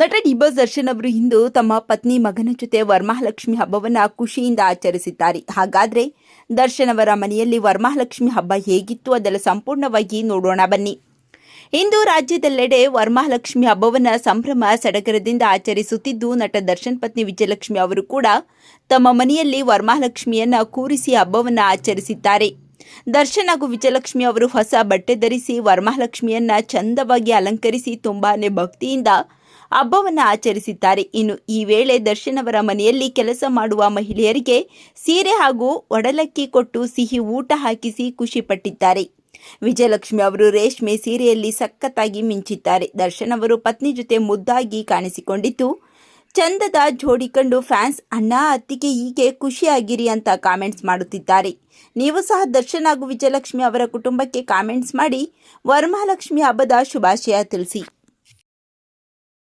ನಟ ಡಿಬಸ್ ದರ್ಶನ್ ಅವರು ಇಂದು ತಮ್ಮ ಪತ್ನಿ ಮಗನ ಜೊತೆ ವರಮಹಾಲಕ್ಷ್ಮಿ ಹಬ್ಬವನ್ನ ಖುಷಿಯಿಂದ ಆಚರಿಸಿದ್ದಾರೆ. ಹಾಗಾದ್ರೆ ದರ್ಶನ್ ಅವರ ಮನೆಯಲ್ಲಿ ವರಮಹಾಲಕ್ಷ್ಮಿ ಹಬ್ಬ ಹೇಗಿತ್ತು? ಅದೆಲ್ಲ ಸಂಪೂರ್ಣವಾಗಿ ನೋಡೋಣ ಬನ್ನಿ. ಇಂದು ರಾಜ್ಯದೆಲ್ಲೆಡೆ ವರಮಹಾಲಕ್ಷ್ಮಿ ಹಬ್ಬವನ್ನು ಸಂಭ್ರಮ ಸಡಗರದಿಂದ ಆಚರಿಸುತ್ತಿದ್ದು, ನಟ ದರ್ಶನ್ ಪತ್ನಿ ವಿಜಯಲಕ್ಷ್ಮಿ ಅವರು ಕೂಡ ತಮ್ಮ ಮನೆಯಲ್ಲಿ ವರಮಹಾಲಕ್ಷ್ಮಿಯನ್ನ ಕೂರಿಸಿ ಹಬ್ಬವನ್ನು ಆಚರಿಸಿದ್ದಾರೆ. ದರ್ಶನ್ ಹಾಗೂ ವಿಜಯಲಕ್ಷ್ಮಿ ಅವರು ಹೊಸ ಬಟ್ಟೆ ಧರಿಸಿ ವರಮಹಾಲಕ್ಷ್ಮಿಯನ್ನ ಚಂದವಾಗಿ ಅಲಂಕರಿಸಿ ತುಂಬಾನೇ ಭಕ್ತಿಯಿಂದ ಹಬ್ಬವನ್ನು ಆಚರಿಸಿದ್ದಾರೆ. ಇನ್ನು ಈ ವೇಳೆ ದರ್ಶನ್ ಅವರ ಮನೆಯಲ್ಲಿ ಕೆಲಸ ಮಾಡುವ ಮಹಿಳೆಯರಿಗೆ ಸೀರೆ ಹಾಗೂ ಒಡಲಕ್ಕಿ ಕೊಟ್ಟು ಸಿಹಿ ಊಟ ಹಾಕಿಸಿ ಖುಷಿಪಟ್ಟಿದ್ದಾರೆ ವಿಜಯಲಕ್ಷ್ಮಿ ಅವರು ರೇಷ್ಮೆ ಸೀರೆಯಲ್ಲಿ ಸಖತ್ತಾಗಿ ಮಿಂಚಿದ್ದಾರೆ. ದರ್ಶನ್ ಅವರು ಪತ್ನಿ ಜೊತೆ ಮುದ್ದಾಗಿ ಕಾಣಿಸಿಕೊಂಡಿದ್ದು, ಚಂದದ ಜೋಡಿ ಕಂಡು ಫ್ಯಾನ್ಸ್, ಅಣ್ಣ, ಅತ್ತಿಗೆ ಹೀಗೆ ಖುಷಿಯಾಗಿರಿ ಅಂತ ಕಾಮೆಂಟ್ಸ್ ಮಾಡುತ್ತಿದ್ದಾರೆ. ನೀವು ಸಹ ದರ್ಶನ್ ಹಾಗೂ ವಿಜಯಲಕ್ಷ್ಮಿ ಅವರ ಕುಟುಂಬಕ್ಕೆ ಕಾಮೆಂಟ್ಸ್ ಮಾಡಿ, ವರಮಹಾಲಕ್ಷ್ಮಿ ಹಬ್ಬದ ಶುಭಾಶಯ ತಿಳಿಸಿ.